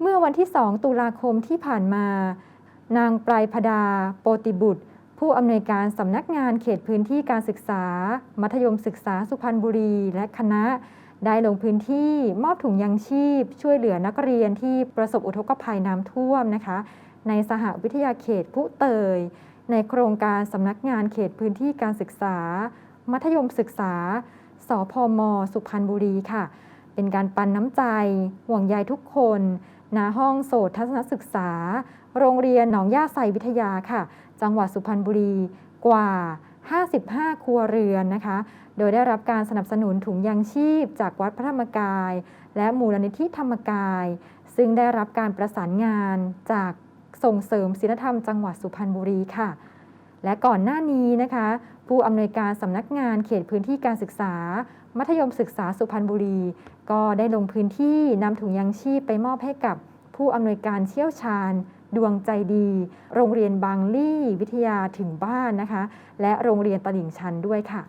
เมื่อวันที่ 2 ตุลาคมที่ผ่านมา นางปลายพดา โปติบุตร ผู้อำนวยการสำนักงานเขตพื้นที่การศึกษา มัธยมศึกษาสุพรรณบุรี และคณะ ได้ลงพื้นที่มอบถุงยังชีพ ช่วยเหลือนักเรียนที่ประสบอุทกภัยน้ำท่วมนะคะ ในสหวิทยาเขตผู้เตย ในโครงการสำนักงานเขตพื้นที่การศึกษา มัธยมศึกษา สพม สุพรรณบุรีค่ะ เป็นการปันน้ำใจ ห่วงใยทุกคนณห้องโสตทัศนศึกษา โรงเรียนหนองย่าไซวิทยาค่ะ จังหวัดสุพรรณบุรีกว่า 55 ครัวเรือนนะคะ โดยได้รับการสนับสนุนถุงยางชีพ จากวัดพระธรรมกาย และมูลนิธิธรรมกาย ซึ่งได้รับการประสานงานจากส่งเสริมศีลธรรมจังหวัดสุพรรณบุรีค่ะ และก่อนหน้านี้นะคะ ผู้อำนวยการสำนักงานเขตพื้นที่การศึกษา มัธยมศึกษาสุพรรณบุรี ก็ได้ลงพื้นที่นำถุงยางชีพไปมอบให้กับผู้อำนวยการเชี่ยวชาญ ดวงใจดี โรงเรียนบางลี่ วิทยาถึงบ้านนะคะ และโรงเรียนตลิ่งชันด้วยค่ะ